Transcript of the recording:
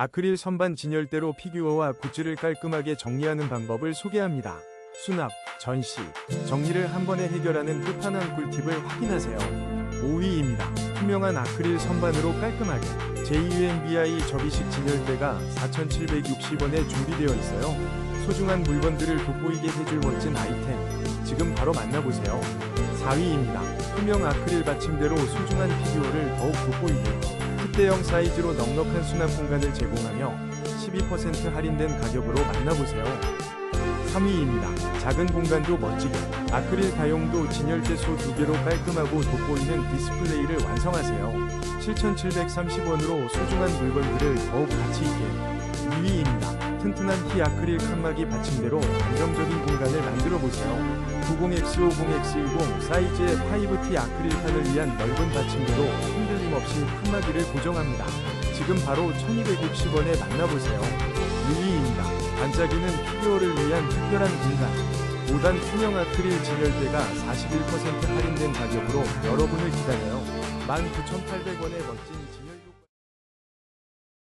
아크릴 선반 진열대로 피규어와 굿즈를 깔끔하게 정리하는 방법을 소개합니다. 수납, 전시, 정리를 한 번에 해결하는 끝판왕 꿀팁을 확인하세요. 5위입니다. 투명한 아크릴 선반으로 깔끔하게 JUMBI 접이식 진열대가 4,760원에 준비되어 있어요. 소중한 물건들을 돋보이게 해줄 멋진 아이템. 지금 바로 만나보세요. 4위입니다. 투명 아크릴 받침대로 소중한 피규어를 더욱 돋보이게 특대형 사이즈로 넉넉한 수납 공간을 제공하며 12% 할인된 가격으로 만나보세요. 3위입니다. 작은 공간도 멋지게 아크릴 다용도 진열대소 두 개로 깔끔하고 돋보이는 디스플레이를 완성하세요. 7,730원으로 소중한 물건들을 더욱 가치 있게 2위입니다. 튼튼한 희 아크릴 칸막이 받침대로 안정적인 공간을 만들어 보세요. 90X50X10 사이즈의 5T 아크릴판을 위한 넓은 받침대로 없이 칸막이를 고정합니다. 지금 바로 1260원에 만나보세요. 1위입니다. 반짝이는 피규어를 위한 특별한 공간. 5단 투명 아크릴 진열대가 41% 할인된 가격으로 여러분을 기다려요. 19,800원의 멋진 진열